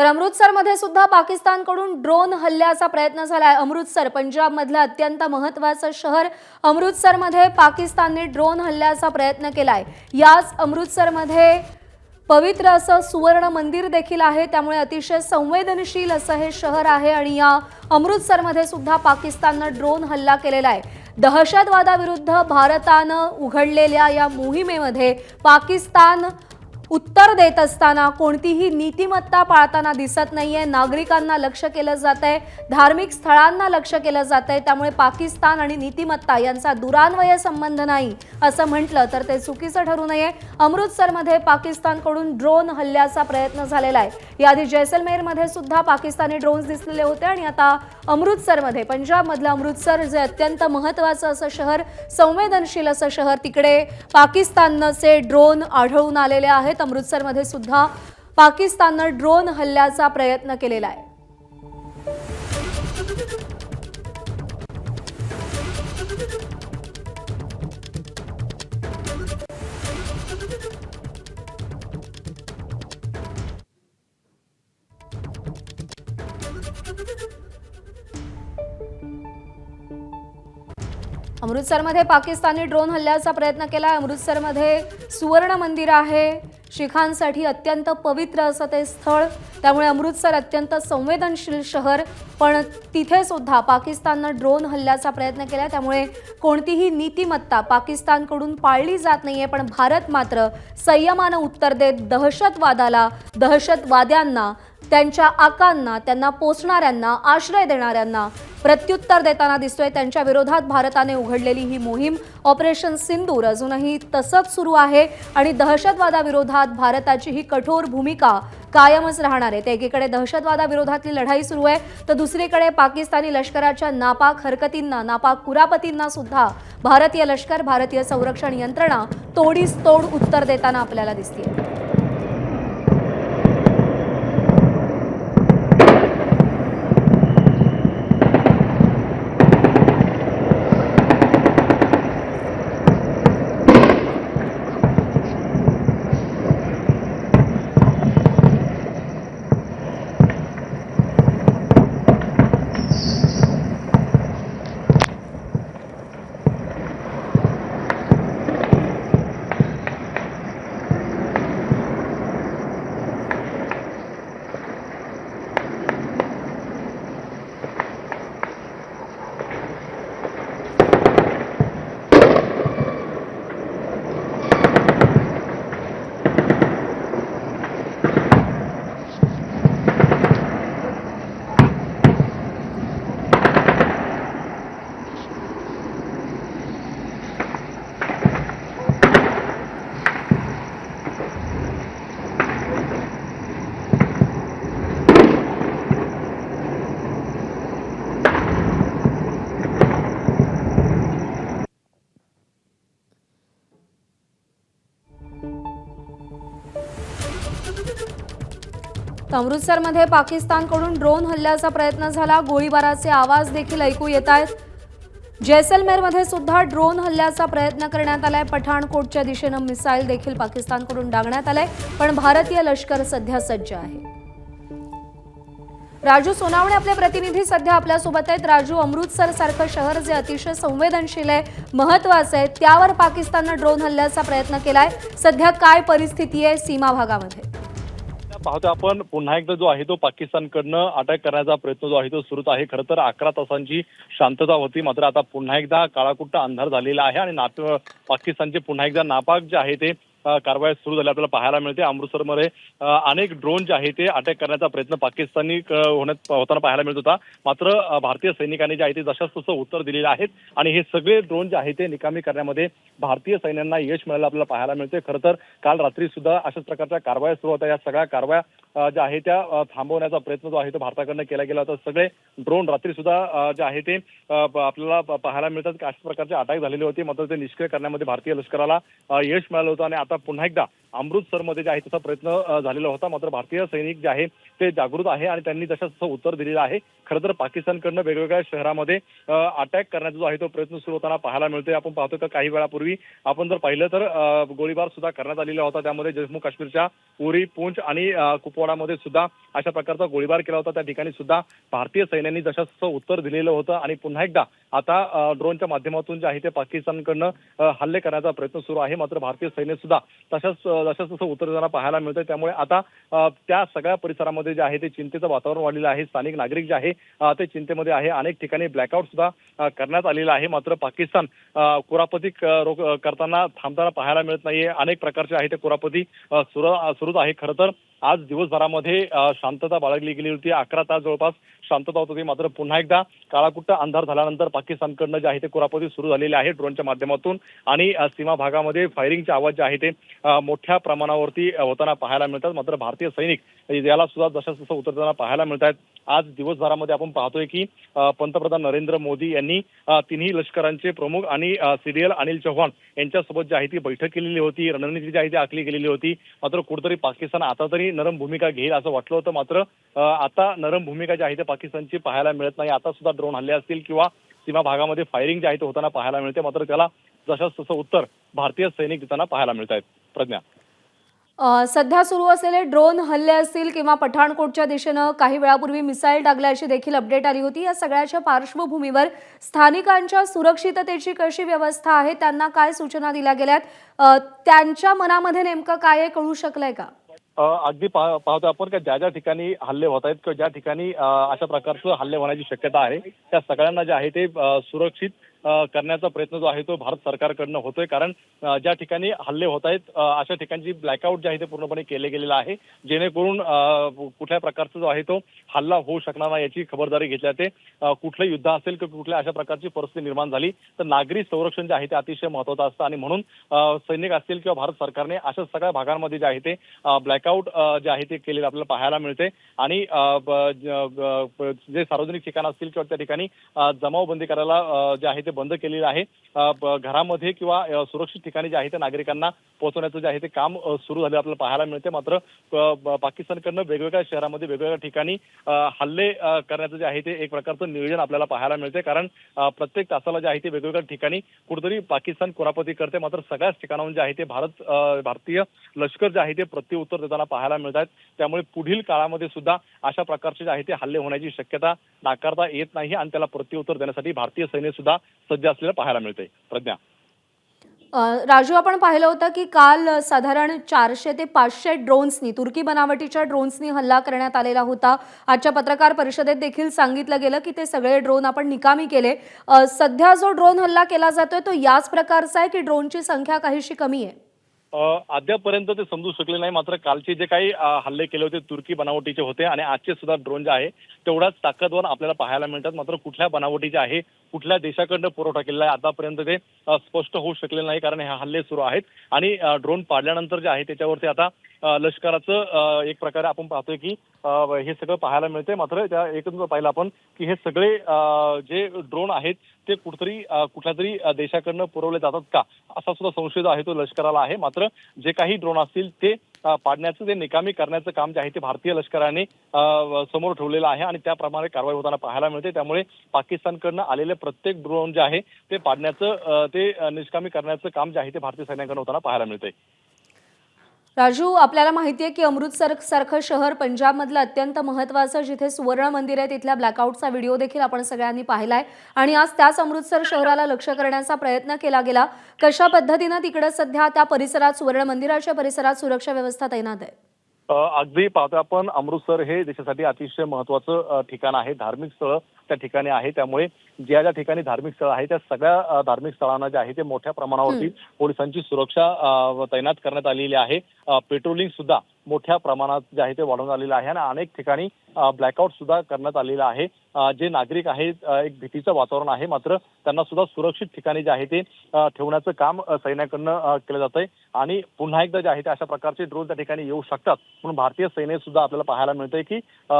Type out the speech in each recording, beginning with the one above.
तर अमृतसरमध्ये सुद्धा पाकिस्तानकडून ड्रोन हल्ल्याचा प्रयत्न झाला आहे अमृतसर पंजाबमधलं अत्यंत महत्वाचं शहर अमृतसरमध्ये पाकिस्तानने ड्रोन हल्ल्याचा प्रयत्न केला आहे याच अमृतसरमध्ये पवित्र असं सुवर्ण मंदिर देखील आहे. त्यामुळे अतिशय संवेदनशील असं हे शहर आहे आणि या अमृतसरमध्ये सुद्धा पाकिस्ताननं ड्रोन हल्ला केलेला आहे. दहशतवादाविरुद्ध भारतानं उघडलेल्या या मोहिमेमध्ये पाकिस्तान उत्तर देत असताना कोणतीही नीतिमत्ता पाळताना दिसत नाहीये. नागरिकांना लक्ष केलं जात आहे धार्मिक स्थळांना लक्ष केलं जात आहे त्यामुळे पाकिस्तान आणि नीतिमत्ता यांचा दुरान्वय संबंध नाही असं म्हटलं तर ते चुकीचं ठरू नये. अमृतसरमध्ये पाकिस्तानकडून ड्रोन हल्ल्याचा प्रयत्न झालेला आहे. याआधी जैसलमेरमध्ये सुद्धा पाकिस्तानी ड्रोन्स दिसलेले होते आणि आता अमृतसरमध्ये पंजाबमधलं अमृतसर जे अत्यंत महत्त्वाचं असं शहर संवेदनशील असं शहर तिकडे पाकिस्तानचे ड्रोन आढळून आलेले आहेत. अमृतसरमध्ये सुद्धा पाकिस्ताननं ड्रोन हल्ल्याचा प्रयत्न केलेला आहे. अमृतसरमध्ये पाकिस्तानी ड्रोन हल्ल्याचा प्रयत्न केला अमृतसरमध्ये सुवर्ण मंदिर आहे. शिखांसाठी अत्यंत पवित्र असं ते स्थळ. त्यामुळे अमृतसर अत्यंत संवेदनशील शहर. पण तिथे सुद्धा पाकिस्ताननं ड्रोन हल्ल्याचा प्रयत्न केला. त्यामुळे कोणतीही नीतिमत्ता पाकिस्तानकडून पाळली जात नाहीये. पण भारत मात्र संयमानं उत्तर देत दहशतवादाला दहशतवाद्यांना त्यांच्या आकांना त्यांना पोचणाऱ्यांना आश्रय देणाऱ्यांना प्रत्युत्तर देताना दिसतोय. त्यांच्या विरोधात भारताने उघडलेली ही मोहीम ऑपरेशन सिंदूर अजूनही तसंच सुरू आहे आणि दहशतवादाविरोधात भारताची ही कठोर भूमिका कायमच राहणार आहे. एकीकडे दहशतवादाविरोधातली लढाई सुरू आहे तर दुसरीकडे पाकिस्तानी लष्कराच्या नापाक हरकतींना नापाक कुरापतींना सुद्धा भारतीय लष्कर भारतीय संरक्षण यंत्रणा तोडीस तोड उत्तर देताना आपल्याला दिसते तर अमृतसरमध्ये पाकिस्तानकडून ड्रोन हल्ल्याचा प्रयत्न झाला. गोळीबाराचे आवाज देखील ऐकू येत आहेत. जैसलमेरमध्ये सुद्धा ड्रोन हल्ल्याचा प्रयत्न करण्यात आलाय. पठाणकोटच्या दिशेनं मिसाईल देखील पाकिस्तानकडून डागण्यात आलाय. पण भारतीय लष्कर सध्या सज्ज आहे. राजू सोनावणे आपले प्रतिनिधी सध्या आपल्यासोबत आहेत. राजू अमृतसर सारखं शहर जे अतिशय संवेदनशील आहे महत्वाचं आहे त्यावर पाकिस्ताननं ड्रोन हल्ल्याचा प्रयत्न केलाय. सध्या काय परिस्थिती आहे सीमा भागामध्ये पाहतो आपण पुन्हा एकदा जो आहे तो पाकिस्तानकडनं अटॅक करण्याचा प्रयत्न जो आहे तो सुरूच आहे. खरं तर अकरा तासांची शांतता होती मात्र आता पुन्हा एकदा काळाकुट्ट अंधार झालेला आहे आणि नात पाकिस्तानचे पुन्हा एकदा नापाक जे आहे ते अ, कारवाई सुरू झाली आपल्याला पाहायला मिळते. अमृतसरमध्ये अनेक ड्रोन जे आहे ते अटॅक करण्याचा प्रयत्न पाकिस्तानी होण्यात होताना पाहायला मिळत होता. मात्र भारतीय सैनिकांनी जे आहे ते जशाच तसं उत्तर दिलेलं आहेत आणि हे सगळे ड्रोन जे आहे ते निकामी करण्यामध्ये भारतीय सैन्यांना यश मिळालं आपल्याला पाहायला मिळते. खरं तर काल रात्री सुद्धा अशाच प्रकारच्या कारवाया सुरू होत्या. या सगळ्या कारवाया ज्या आहे त्या थांबवण्याचा प्रयत्न जो आहे तो भारताकडनं केला गेला होता. सगळे ड्रोन रात्री सुद्धा जे आहे ते आपल्याला पाहायला मिळतात. की अशा प्रकारचे अटॅक झालेले होते. मात्र ते निष्क्रिय करण्यामध्ये भारतीय लष्कराला यश मिळालं होतं आणि आता पुन्हा एकदा अमृतसरमध्ये जे आहे तसा प्रयत्न झालेला होता. मात्र भारतीय सैनिक जे आहे ते जागृत आहे आणि त्यांनी जशा तसं उत्तर दिलेलं आहे. खरं तर पाकिस्तानकडनं वेगवेगळ्या शहरामध्ये अटॅक करण्याचा जो आहे तो प्रयत्न सुरू होताना पाहायला मिळतोय. आपण पाहतो का काही वेळापूर्वी आपण जर पाहिलं तर गोळीबार सुद्धा करण्यात आलेला होता. त्यामध्ये जम्मू काश्मीरच्या उरी पुंछ आणि कुपवाडामध्ये सुद्धा अशा प्रकारचा गोळीबार केला होता. त्या ठिकाणी सुद्धा भारतीय सैन्यांनी जशा तसं उत्तर दिलेलं होतं आणि पुन्हा एकदा आता ड्रोनच्या माध्यमातून जे आहे ते पाकिस्तानकडनं हल्ले करण्याचा प्रयत्न सुरू आहे. मात्र भारतीय सैन्य सुद्धा तशाच अ, तसं उत्तर पाहायला मिळतंय. त्यामुळे आता त्या सगळ्या परिसरामध्ये जे आहे ते चिंतेचं वातावरण वाढलेलं आहे. स्थानिक नागरिक जे आहे ते चिंतेमध्ये आहे. अनेक ठिकाणी ब्लॅकआउट सुद्धा करण्यात आलेलं आहे. मात्र पाकिस्तान कुरापती रोग करताना थांबताना पाहायला मिळत नाहीये. अनेक प्रकारचे आहे ते कुरापती सुरू सुरूच आहे. खरं तर आज दिवसभरामध्ये शांतता बाळगली गेली होती. अकरा तास जवळपास शांतता होत होती. मात्र पुन्हा एकदा काळाकुट्ट अंधार झाल्यानंतर पाकिस्तानकडनं जे आहे ते कुरापती सुरू झालेले आहे ड्रोनच्या माध्यमातून. आणि सीमा भागामध्ये फायरिंगचे आवाज जे आहे ते मोठ्या प्रमाणावरती होताना पाहायला मिळतात. मात्र भारतीय सैनिक याला सुद्धा जसं तसं उतरताना पाहायला मिळत आहेत आज दिवसभरामध्ये आपण पाहतोय की पंतप्रधान नरेंद्र मोदी यांनी तिन्ही लष्करांचे प्रमुख आणि सीडीएल अनिल चव्हाण यांच्यासोबत जी आहे ती बैठक केलेली होती. रणनीती जी आहे ती आखली गेलेली होती. मात्र कुठेतरी पाकिस्तान आता तरी नरम भूमिका घेईल असं वाटलं होतं. मात्र आता नरम भूमिका जी आहे ते पाकिस्तानची पाहायला मिळत नाही. आता सुद्धा ड्रोन हल्ले असतील किंवा सीमा भागामध्ये फायरिंग जे आहे ते होताना पाहायला मिळते. मात्र त्याला जशाच तसं उत्तर भारतीय सैनिक देताना पाहायला मिळत आहेत. प्रज्ञा. सध्या सुरू असलेले ड्रोन हल्ले असतील किंवा पठाणकोटच्या दिशेनं काही वेळापूर्वी मिसाईल टाकल्याची देखील अपडेट आली होती. या सगळ्याच्या पार्श्वभूमीवर स्थानिकांच्या सुरक्षिततेची कशी व्यवस्था आहे त्यांना काय सूचना दिल्या गेल्यात? त्यांच्या मनामध्ये नेमकं काय कळू शकलंय का? अगदी पाहतो आपण की ज्या ज्या ठिकाणी हल्ले होत आहेत किंवा ज्या ठिकाणी अशा प्रकारचं हल्ले होण्याची शक्यता आहे त्या सगळ्यांना जे आहे ते सुरक्षित करण्याचा प्रयत्न जो आहे तो भारत सरकारकडनं होतोय. कारण ज्या ठिकाणी हल्ले होत आहेत अशा ठिकाणची ब्लॅकआउट जे आहे ते पूर्णपणे केले गेलेलं आहे. जेणेकरून कुठल्या प्रकारचा जो आहे तो हल्ला होऊ शकणार नाही याची खबरदारी घेतल्या ते कुठलं युद्ध असेल किंवा कुठल्या अशा प्रकारची परिस्थिती निर्माण झाली तर नागरी संरक्षण जे आहे ते अतिशय महत्वाचं असतं. आणि म्हणून सैनिक असतील किंवा भारत सरकारने अशा सगळ्या भागांमध्ये जे आहे ते ब्लॅकआउट जे आहे ते केलेलं आपल्याला पाहायला मिळते आणि जे सार्वजनिक ठिकाण असतील किंवा त्या ठिकाणी जमावबंदी करायला जे आहे ते ते बंद केलेलं आहे. घरामध्ये किंवा सुरक्षित ठिकाणी जे आहे ते नागरिकांना पोहोचवण्याचं जे आहे ते काम सुरू झाले आपल्याला पाहायला मिळते. मात्र पाकिस्तानकडनं वेगवेगळ्या शहरामध्ये वेगवेगळ्या ठिकाणी हल्ले करण्याचं जे आहे ते एक प्रकारचं नियोजन आपल्याला पाहायला मिळते. कारण प्रत्येक तासाला जे आहे ते वेगवेगळ्या ठिकाणी कुठेतरी पाकिस्तान कुरापती करते. मात्र सगळ्याच ठिकाणाहून जे आहे ते भारत भारतीय लष्कर जे आहे ते प्रत्युत्तर देताना पाहायला मिळत आहेत त्यामुळे पुढील काळामध्ये सुद्धा अशा प्रकारचे जे आहे ते हल्ले होण्याची शक्यता नाकारता येत नाही आणि त्याला प्रत्युत्तर देण्यासाठी भारतीय सैन्य सुद्धा सज्ज असलेलं पाहायला मिळतंय. प्रज्ञा. राजू आपण पाहिलं होतं की काल साधारण चारशे ते पाचशे ड्रोन्सनी तुर्की बनावटीच्या ड्रोन्सनी हल्ला करण्यात आलेला होता. आजच्या पत्रकार परिषदेत देखील सांगितलं गेलं की ते सगळे ड्रोन आपण निकामी केले. सध्या जो ड्रोन हल्ला केला जातोय तो याच प्रकारचा आहे की ड्रोनची संख्या काहीशी कमी आहे? अद्यापर्यंत ते समजू शकले नाही. मात्र कालचे जे काही हल्ले केले होते तुर्की बनावटीचे होते आणि आजचे सुद्धा ड्रोन जे आहे तेवढाच ताकदवर आपल्याला पाहायला मिळतात. मात्र कुठल्या बनावटीचे आहे कुठल्या देशाकडनं पुरवठा केलेला आहे आतापर्यंत ते स्पष्ट होऊ शकले नाही कारण हे हल्ले सुरू आहेत. आणि ड्रोन पाडल्यानंतर जे आहे त्याच्यावरती आता लष्कराचं एक प्रकारे आपण पाहतोय की हे सगळं पाहायला मिळते मात्र त्या एकच पाहिलं आपण की हे सगळे जे ड्रोन आहेत ते कुठतरी कुठल्या तरी देशाकडनं पुरवले जातात का? असा सुद्धा संशय आहे तो लष्कराला आहे. मात्र जे काही ड्रोन असतील ते पाडण्याचं ते निकामी करण्याचं काम जे आहे ते भारतीय लष्कराने समोर ठेवलेलं आहे आणि त्याप्रमाणे कारवाई होताना पाहायला मिळते. त्यामुळे पाकिस्तानकडनं आलेले प्रत्येक ड्रोन जे आहे ते पाडण्याचं ते निष्कामी करण्याचं काम जे आहे ते भारतीय सैन्याकडनं होताना पाहायला मिळतंय. राजू आपल्याला माहिती आहे की अमृतसर सारखं शहर पंजाबमधलं अत्यंत महत्त्वाचं जिथे सुवर्ण मंदिर आहे तिथल्या ब्लॅकआउटचा व्हिडिओ देखील आपण सगळ्यांनी पाहिलाय. आणि आज त्याच अमृतसर शहराला लक्ष करण्याचा प्रयत्न केला गेला. कशा पद्धतीनं तिकडे सध्या त्या परिसरात सुवर्ण मंदिराच्या परिसरात सुरक्षा व्यवस्था तैनात आहे? अगदी पाहतो आपण अमृतसर हे देशासाठी अतिशय महत्वाचं ठिकाण आहे. धार्मिक स्थळ त्या ठिकाणी आहे. त्यामुळे ज्या ज्या ठिकाणी धार्मिक स्थळ आहे त्या सगळ्या धार्मिक स्थळांना जे आहे ते मोठ्या प्रमाणावरती पोलिसांची सुरक्षा तैनात करण्यात आलेली आहे. पेट्रोलिंग सुद्धा मोठ्या प्रमाणात जे आहे ते वाढवून आलेलं आहे आणि अनेक ठिकाणी ब्लॅकआउट सुद्धा करण्यात आलेलं आहे. जे नागरिक आहेत एक भीतीचं वातावरण आहे. मात्र त्यांना सुद्धा सुरक्षित ठिकाणी जे आहे ते ठेवण्याचं काम सैन्याकडनं केलं जात आहे आणि पुन्हा एकदा जे आहे ते अशा प्रकारचे ड्रोन त्या ठिकाणी येऊ शकतात. म्हणून भारतीय सैन्य सुद्धा आपल्याला पाहायला मिळतंय की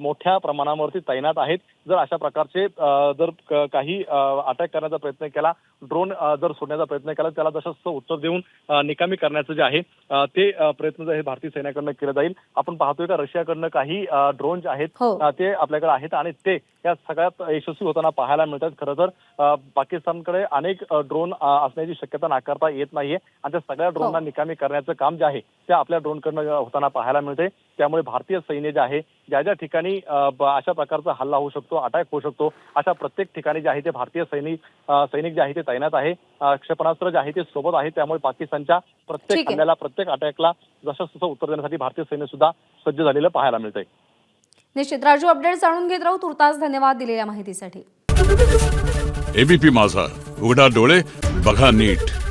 मोठ्या प्रमाणावरती तैनात आहेत. जर अशा प्रकारचे जर काही अटॅक करण्याचा प्रयत्न केला ड्रोन जर सोडण्याचा प्रयत्न केला त्याला जसं उत्तर देऊन निकामी करण्याचं जे आहे ते प्रयत्न जे आहे भारतीय सैन्याकडनं केलं जाईल आपण पाहतोय का रशियाकडनं काही ड्रोन जे आहेत हो. ते आपल्याकडे आहेत आणि ते या सगळ्यात यशस्वी होताना पाहायला मिळतात. खरं तर पाकिस्तानकडे अनेक ड्रोन असण्याची शक्यता नाकारता येत नाहीये. आणि त्या सगळ्या ड्रोनना हो. निकामी करण्याचं काम जे आहे ते आपल्या ड्रोनकडनं होताना पाहायला मिळते. त्यामुळे भारतीय सैन्य जे आहे ज्या ज्या ठिकाणी अशा प्रकारचा हल्ला होऊ शकतो अटॅक होऊ शकतो अशा प्रत्येक ठिकाणी जे आहे ते भारतीय सैनिक सैनिक जे आहे ते तैनात आहे. क्षेपणास्त्र जे आहे ते सोबत आहे. त्यामुळे पाकिस्तानच्या प्रत्येक. हल्ल्याला प्रत्येक अटॅकला जसं तसं उत्तर देण्यासाठी भारतीय सैन्य सुद्धा सज्ज झालेलं पाहायला मिळतंय. निश्चित राजू अपडेट जाणून घेत राहू. तुर्तास धन्यवाद दिलेल्या माहितीसाठी. एबीपी माझा. उघडा डोळे बघा नीट.